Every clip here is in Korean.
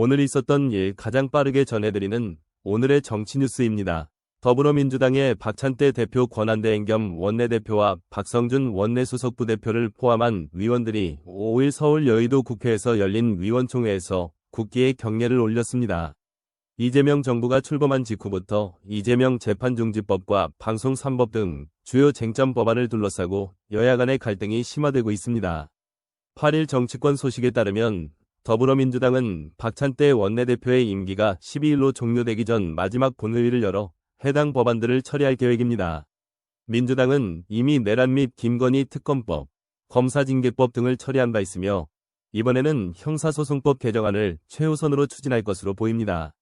오늘 있었던 일 가장 빠르게 전해드리는 오늘의 정치 뉴스입니다. 더불어민주당의 박찬대 대표 권한대행 겸 원내대표와 박성준 원내수석부 대표를 포함한 위원들이 5일 서울 여의도 국회에서 열린 위원총회에서 국기에 경례를 올렸습니다. 이재명 정부가 출범한 직후부터 이재명 재판중지법과 방송 3법 등 주요 쟁점 법안을 둘러싸고 여야 간의 갈등이 심화되고 있습니다. 8일 정치권 소식에 따르면 더불어민주당은 박찬대 원내대표의 임기가 12일로 종료되기 전 마지막 본회의를 열어 해당 법안들을 처리할 계획입니다. 민주당은 이미 내란 및 김건희 특검법, 검사징계법 등을 처리한 바 있으며 이번에는 형사소송법 개정안을 최우선으로 추진할 것으로 보입니다.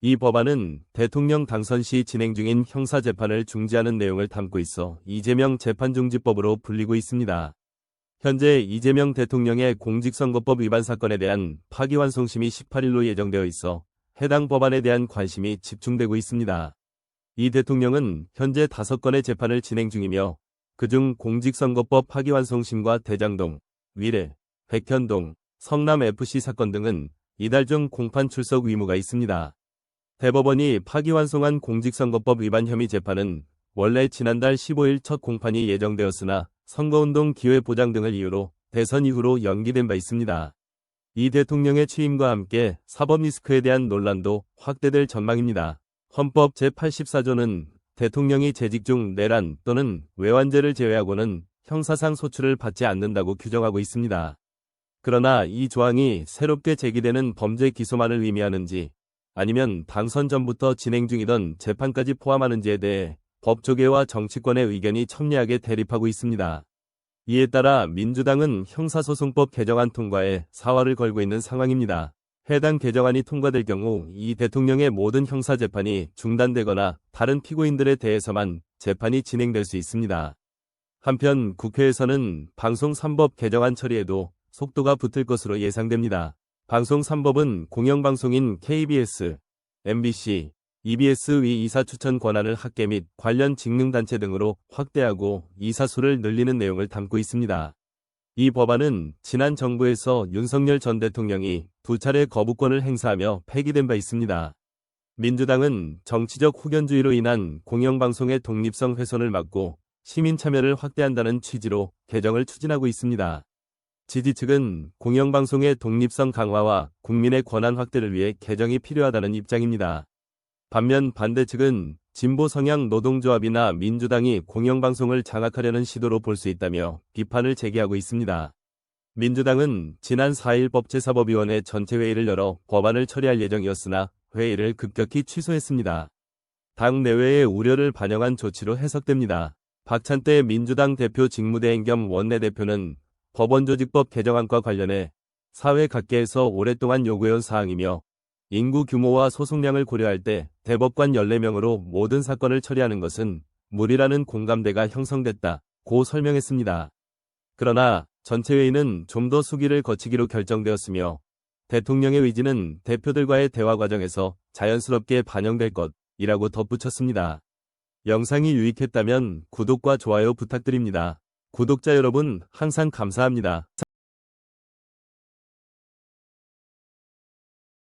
이 법안은 대통령 당선 시 진행 중인 형사재판을 중지하는 내용을 담고 있어 이재명 재판중지법으로 불리고 있습니다. 현재 이재명 대통령의 공직선거법 위반 사건에 대한 파기환송심이 18일로 예정되어 있어 해당 법안에 대한 관심이 집중되고 있습니다. 이 대통령은 현재 5건의 재판을 진행 중이며 그중 공직선거법 파기환송심과 대장동, 위례, 백현동, 성남FC 사건 등은 이달 중 공판 출석 의무가 있습니다. 대법원이 파기환송한 공직선거법 위반 혐의 재판은 원래 지난달 15일 첫 공판이 예정되었으나 선거운동 기회 보장 등을 이유로 대선 이후로 연기된 바 있습니다. 이 대통령의 취임과 함께 사법 리스크에 대한 논란도 확대될 전망입니다. 헌법 제84조는 대통령이 재직 중 내란 또는 외환죄를 제외하고는 형사상 소출을 받지 않는다고 규정하고 있습니다. 그러나 이 조항이 새롭게 제기되는 범죄 기소만을 의미하는지 아니면 당선 전부터 진행 중이던 재판까지 포함하는지에 대해 법조계와 정치권의 의견이 첨예하게 대립하고 있습니다. 이에 따라 민주당은 형사소송법 개정안 통과에 사활을 걸고 있는 상황입니다. 해당 개정안이 통과될 경우 이 대통령의 모든 형사재판이 중단되거나 다른 피고인들에 대해서만 재판이 진행될 수 있습니다. 한편 국회에서는 방송 3법 개정안 처리에도 속도가 붙을 것으로 예상됩니다. 방송 3법은 공영방송인 KBS, MBC, EBS 위 이사 추천 권한을 학계 및 관련 직능단체 등으로 확대하고 이사 수를 늘리는 내용을 담고 있습니다. 이 법안은 지난 정부에서 윤석열 전 대통령이 두 차례 거부권을 행사하며 폐기된 바 있습니다. 민주당은 정치적 후견주의로 인한 공영방송의 독립성 훼손을 막고 시민 참여를 확대한다는 취지로 개정을 추진하고 있습니다. 지지 측은 공영방송의 독립성 강화와 국민의 권한 확대를 위해 개정이 필요하다는 입장입니다. 반면 반대 측은 진보 성향 노동조합이나 민주당이 공영방송을 장악하려는 시도로 볼 수 있다며 비판을 제기하고 있습니다. 민주당은 지난 4일 법제사법위원회 전체회의를 열어 법안을 처리할 예정이었으나 회의를 급격히 취소했습니다. 당 내외의 우려를 반영한 조치로 해석됩니다. 박찬대 민주당 대표 직무대행 겸 원내대표는 법원조직법 개정안과 관련해 사회 각계에서 오랫동안 요구해온 사항이며 인구 규모와 소송량을 고려할 때 대법관 14명으로 모든 사건을 처리하는 것은 무리라는 공감대가 형성됐다. 고 설명했습니다. 그러나 전체 회의는 좀 더 수기를 거치기로 결정되었으며 대통령의 의지는 대표들과의 대화 과정에서 자연스럽게 반영될 것이라고 덧붙였습니다. 영상이 유익했다면 구독과 좋아요 부탁드립니다. 구독자 여러분 항상 감사합니다.